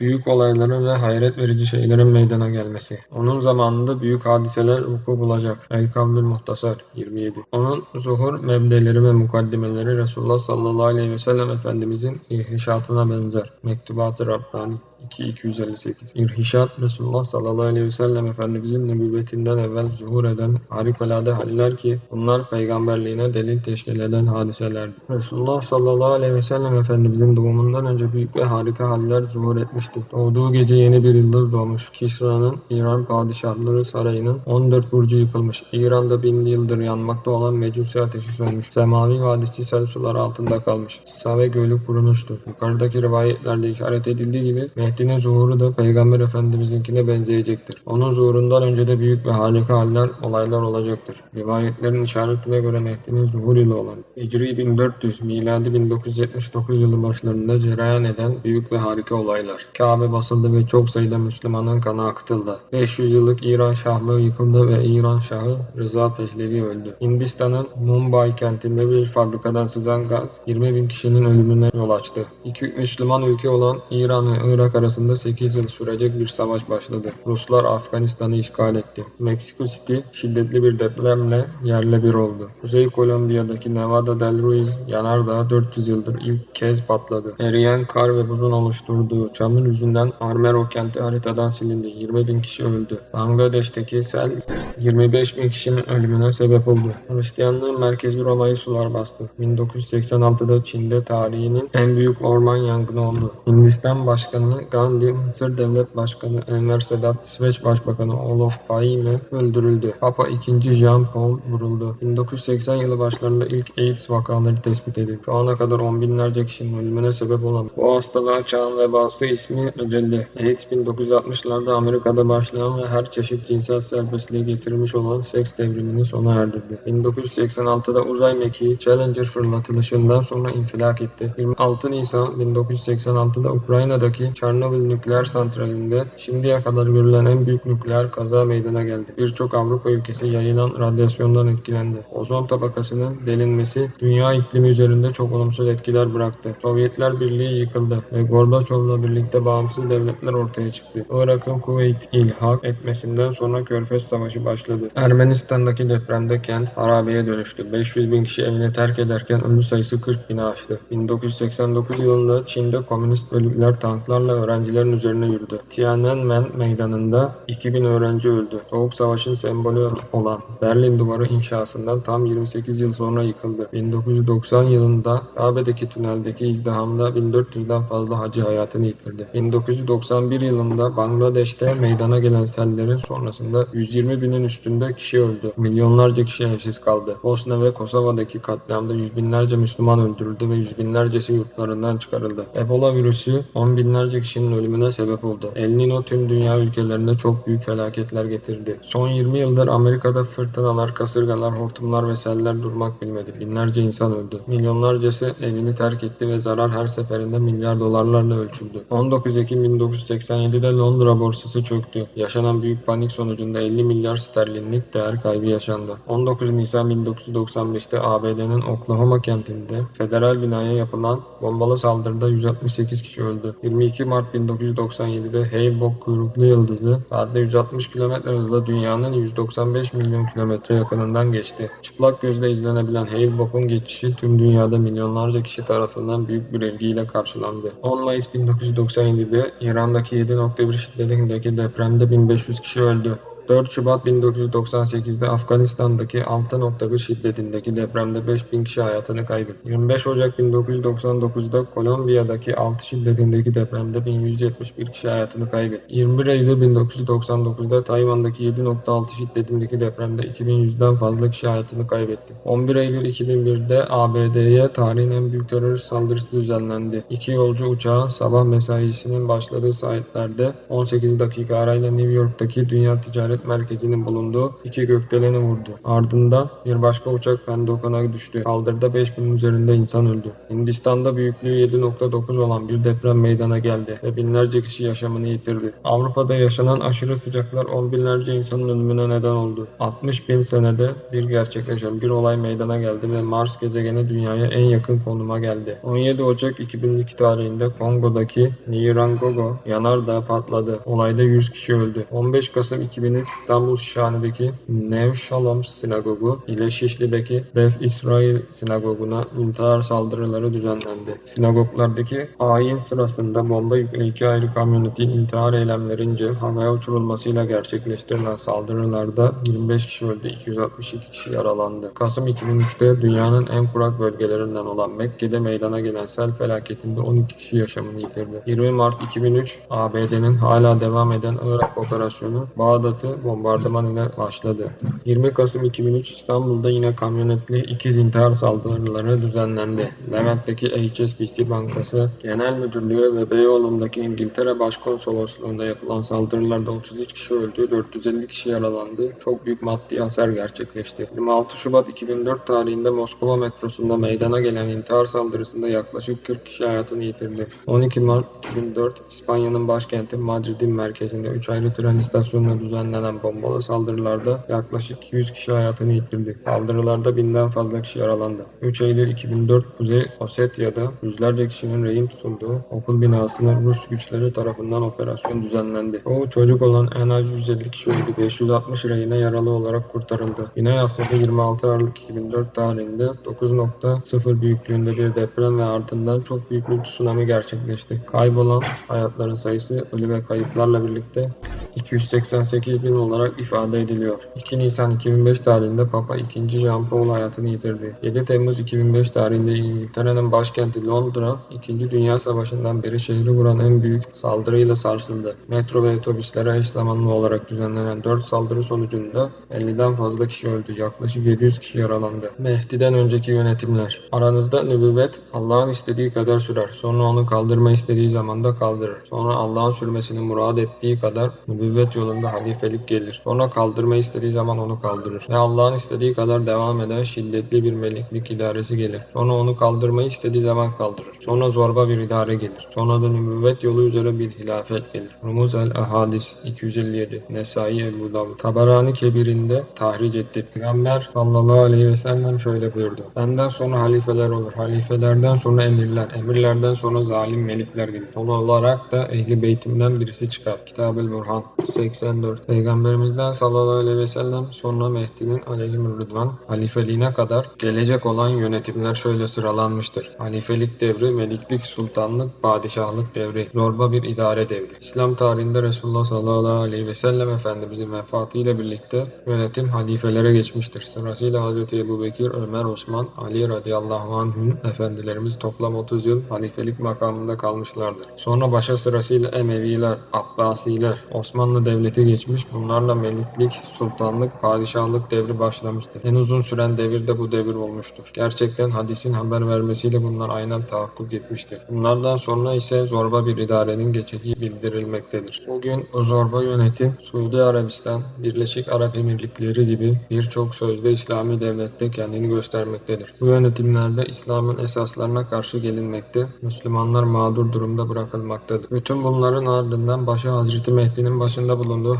Büyük olayların ve hayret verici şeylerin meydana gelmesi. Onun zamanında büyük hadiseler vuku bulacak. El Kavlül Muhtasar 27. Onun zuhur mebdeleri ve mukaddimeleri Resulullah sallallahu aleyhi ve sellem Efendimizin irhişatına benzer. Mektubat-ı Rabbani 2258 İrhişat Resulullah sallallahu aleyhi ve sellem Efendimizin nübüvvetinden evvel zuhur eden harikulade haller ki bunlar peygamberliğine delil teşkil eden hadiselerdir. Resulullah sallallahu aleyhi ve sellem Efendimizin doğumundan önce büyük ve harika haller zuhur etmiştir. Doğduğu gece yeni bir yıldız doğmuş. Kisra'nın İran padişahları sarayının 14 burcu yıkılmış. İran'da bin yıldır yanmakta olan mecusi ateşi sönmüş. Semavi vadisi sel sular altında kalmış. Save gölü kurumuştur. Yukarıdaki rivayetlerde işaret edildiği gibi Mehdi'nin zuhuru da Peygamber Efendimiz'inkine benzeyecektir. Onun zuhurundan önce de büyük ve harika haller, olaylar olacaktır. Rivayetlerin işaretine göre Mehdi'nin zuhur yılı olan Hicri 1400, miladi 1979 yılı başlarında cereyan eden büyük ve harika olaylar. Kabe basıldı ve çok sayıda Müslümanın kanı akıtıldı. 500 yıllık İran Şahlığı yıkıldı ve İran Şahı Rıza Pehlevi öldü. Hindistan'ın Mumbai kentinde bir fabrikadan sızan gaz 20 bin kişinin ölümüne yol açtı. İki Müslüman ülke olan İran ve Irak arasında 8 yıl sürecek bir savaş başladı. Ruslar Afganistan'ı işgal etti. Meksiko City şiddetli bir depremle yerle bir oldu. Kuzey Kolombiya'daki Nevada del Ruiz yanardağı 400 yıldır ilk kez patladı. Eriyen kar ve buzun oluşturduğu çamur yüzünden Armero kenti haritadan silindi. 20 bin kişi öldü. Bangladeş'teki sel 25 bin kişinin ölümüne sebep oldu. Hristiyanlığın merkezi Roma'yı sular bastı. 1986'da Çin'de tarihinin en büyük orman yangını oldu. Hindistan Başkanı Gandhi, Mısır Devlet Başkanı Enver Sedat, İsveç Başbakanı Olof Palme öldürüldü. Papa II. Jean Paul vuruldu. 1980 yılı başlarında ilk AIDS vakaları tespit edildi. Şu ana kadar on binlerce kişinin ölümüne sebep olan bu hastalığa çağın vebası ismi verildi. AIDS 1960'larda Amerika'da başlayan ve her çeşit cinsel serbestliği getirmiş olan seks devrimini sona erdirdi. 1986'da uzay mekiği Challenger fırlatılışından sonra infilak etti. 26 Nisan 1986'da Ukrayna'daki Çernobil nükleer santralinde şimdiye kadar görülen en büyük nükleer kaza meydana geldi. Birçok Avrupa ülkesi yayılan radyasyondan etkilendi. Ozon tabakasının delinmesi dünya iklimi üzerinde çok olumsuz etkiler bıraktı. Sovyetler Birliği yıkıldı ve Gorbaçov'la birlikte bağımsız devletler ortaya çıktı. Irak'ın Kuveyt ilhak etmesinden sonra Körfez Savaşı başladı. Ermenistan'daki depremde kent harabeye dönüştü. 500 bin kişi evini terk ederken ölü sayısı 40 bini aştı. 1989 yılında Çin'de komünist bölükler tanklarla öğrencilerin üzerine yürüdü. Tiananmen meydanında 2000 öğrenci öldü. Soğuk Savaş'ın sembolü olan Berlin Duvarı inşasından tam 28 yıl sonra yıkıldı. 1990 yılında Kabe'deki tüneldeki izdihamda 1400'den fazla hacı hayatını yitirdi. 1991 yılında Bangladeş'te meydana gelen sellerin sonrasında 120 binin üstünde kişi öldü. Milyonlarca kişi evsiz kaldı. Bosna ve Kosova'daki katliamda yüz binlerce Müslüman öldürüldü ve yüz binlercesi yurtlarından çıkarıldı. Ebola virüsü on binlerce kişinin ölümüne sebep oldu. El Nino tüm dünya ülkelerinde çok büyük felaketler getirdi. Son 20 yıldır Amerika'da fırtınalar, kasırgalar, hortumlar ve seller durmak bilmedi. Binlerce insan öldü. Milyonlarcası evini terk etti ve zarar her seferinde milyar dolarlarla ölçüldü. 19 Ekim 1987'de Londra borsası çöktü. Yaşanan büyük panik sonucunda 50 milyar sterlinlik değer kaybı yaşandı. 19 Nisan 1995'te ABD'nin Oklahoma kentinde federal binaya yapılan bombalı saldırıda 168 kişi öldü. 22 Mart 1997'de Hale-Bopp kuyruklu yıldızı saatte 160 km hızla dünyanın 195 milyon kilometre yakınından geçti. Çıplak gözle izlenebilen Hale-Bopp'un geçişi tüm dünyada milyonlarca kişi tarafından büyük bir ilgiyle karşılandı. 10 Mayıs 1997'de İran'daki 7.1 şiddetindeki depremde 1500 kişi öldü. 4 Şubat 1998'de Afganistan'daki 6.1 şiddetindeki depremde 5000 kişi hayatını kaybetti. 25 Ocak 1999'da Kolombiya'daki 6 şiddetindeki depremde 1171 kişi hayatını kaybetti. 21 Eylül 1999'da Tayvan'daki 7.6 şiddetindeki depremde 2100'den fazla kişi hayatını kaybetti. 11 Eylül 2001'de ABD'ye tarihin en büyük terörist saldırısı düzenlendi. İki yolcu uçağı sabah mesaisinin başladığı saatlerde 18 dakika arayla New York'taki Dünya Ticaret işaret merkezinin bulunduğu iki gökdeleni vurdu. Ardından bir başka uçak Pendokana düştü. Saldırıda 5000'in üzerinde insan öldü. Hindistan'da büyüklüğü 7.9 olan bir deprem meydana geldi ve binlerce kişi yaşamını yitirdi. Avrupa'da yaşanan aşırı sıcaklar on binlerce insanın ölümüne neden oldu. 60 bin senede bir gerçekleşen bir olay meydana geldi ve Mars gezegeni dünyaya en yakın konuma geldi. 17 Ocak 2002 tarihinde Kongo'daki Nirangogo yanardağ patladı. Olayda 100 kişi öldü. 15 Kasım 2003 İstanbul Şişhane'deki Nev Shalom Sinagogu ile Şişli'deki Beth İsrail Sinagogu'na intihar saldırıları düzenlendi. Sinagoglardaki ayin sırasında bomba yüklü iki ayrı kamyonetin intihar eylemlerince havaya uçurulmasıyla gerçekleştirilen saldırılarda 25 kişi öldü, 262 kişi yaralandı. Kasım 2003'te dünyanın en kurak bölgelerinden olan Mekke'de meydana gelen sel felaketinde 12 kişi yaşamını yitirdi. 20 Mart 2003 ABD'nin hala devam eden Irak operasyonu Bağdat'ı bombardıman ile başladı. 20 Kasım 2003 İstanbul'da yine kamyonetli ikiz intihar saldırıları düzenlendi. Levent'teki HSBC Bankası Genel Müdürlüğü ve Beyoğlu'ndaki İngiltere Başkonsolosluğu'nda yapılan saldırılarda 33 kişi öldü, 450 kişi yaralandı. Çok büyük maddi hasar gerçekleşti. 26 Şubat 2004 tarihinde Moskova metrosunda meydana gelen intihar saldırısında yaklaşık 40 kişi hayatını yitirdi. 12 Mart 2004 İspanya'nın başkenti Madrid'in merkezinde 3 ayrı tren istasyonuna düzenlenen bombalı saldırılarda yaklaşık 100 kişi hayatını yitirdi. Saldırılarda binden fazla kişi yaralandı. 3 Eylül 2004 Kuzey Osetya'da yüzlerce kişinin rehin tutulduğu okul binasına Rus güçleri tarafından operasyon düzenlendi. O çocuk olan en az 150 kişi öldü. 560 rehine yaralı olarak kurtarıldı. Güney Asya'da 26 Aralık 2004 tarihinde 9.0 büyüklüğünde bir deprem ve ardından çok büyük bir tsunami gerçekleşti. Kaybolan hayatların sayısı ölü ve kayıplarla birlikte 288 bin olarak ifade ediliyor. 2 Nisan 2005 tarihinde Papa 2. Jean Paul hayatını yitirdi. 7 Temmuz 2005 tarihinde İngiltere'nin başkenti Londra 2. Dünya Savaşı'ndan beri şehri vuran en büyük saldırıyla sarsıldı. Metro ve otobüslere eş zamanlı olarak düzenlenen 4 saldırı sonucunda 50'den fazla kişi öldü. Yaklaşık 700 kişi yaralandı. Mehdi'den önceki yönetimler. Aranızda nübüvvet Allah'ın istediği kadar sürer. Sonra onu kaldırma istediği zaman da kaldırır. Sonra Allah'ın sürmesini murad ettiği kadar nübüvvet yolunda halifelik gelir. Sonra kaldırma istediği zaman onu kaldırır. Ve Allah'ın istediği kadar devam eden şiddetli bir meliklik idaresi gelir. Sonra onu kaldırmayı istediği zaman kaldırır. Sonra zorba bir idare gelir. Sonra da nübüvvet yolu üzere bir hilafet gelir. Rumuz el-Ahadis 257 Nesai Ebu Davud Tabarani Kebir'inde tahric etti. Peygamber sallallahu aleyhi ve sellem şöyle buyurdu. Benden sonra halifeler olur. Halifelerden sonra emirler. Emirlerden sonra zalim melikler gelir. Son olarak da ehli beytimden birisi çıkar. Kitab-ül Burhan 84 Peygamberimizden sallallahu aleyhi ve sellem sonra Mehdi'nin aleyhim rıdvan halifeliğine kadar gelecek olan yönetimler şöyle sıralanmıştır. Halifelik devri, meliklik, sultanlık, padişahlık devri, zorba bir idare devri. İslam tarihinde Resulullah sallallahu aleyhi ve sellem Efendimizin vefatıyla birlikte yönetim halifelere geçmiştir. Sırasıyla Hz. Ebu Bekir, Ömer, Osman, Ali radıyallahu anh'ın efendilerimiz toplam 30 yıl halifelik makamında kalmışlardır. Sonra başa sırasıyla Emeviler, Abbasiler, Osmanlı Devleti geçmiş. Bunlarla meliklik, sultanlık, padişahlık devri başlamıştır. En uzun süren devir de bu devir olmuştur. Gerçekten hadisin haber vermesiyle bunlar aynen tahakkuk etmiştir. Bunlardan sonra ise zorba bir idarenin geçeceği bildirilmektedir. Bugün o zorba yönetim Suudi Arabistan, Birleşik Arap Emirlikleri gibi birçok sözde İslami devlette kendini göstermektedir. Bu yönetimlerde İslam'ın esaslarına karşı gelinmekte, Müslümanlar mağdur durumda bırakılmaktadır. Bütün bunların ardından başı Hazreti Mehdi'nin başında bulunduğu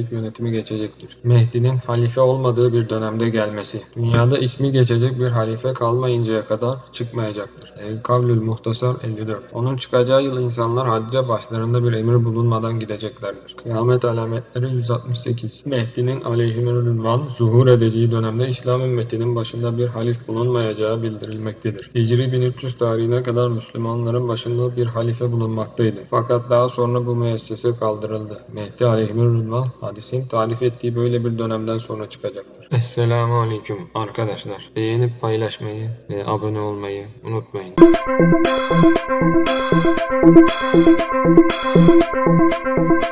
halifelik yönetimi geçecektir. Mehdi'nin halife olmadığı bir dönemde gelmesi, dünyada ismi geçecek bir halife kalmayıncaya kadar çıkmayacaktır. El Kavlül Muhtasar 54 Onun çıkacağı yıl insanlar hacca başlarında bir emir bulunmadan gideceklerdir. Kıyamet alametleri 168 Mehdi'nin aleyhimürünvan zuhur edeceği dönemde İslam ümmetinin başında bir halif bulunmayacağı bildirilmektedir. Hicri 1300 tarihine kadar Müslümanların başında bir halife bulunmaktaydı. Fakat daha sonra bu müessese kaldırıldı. Mehdi aleyhimürünvan hadisin tarif ettiği böyle bir dönemden sonra çıkacaktır. Esselamu Aleyküm arkadaşlar. Beğenip paylaşmayı ve abone olmayı unutmayın. Thank.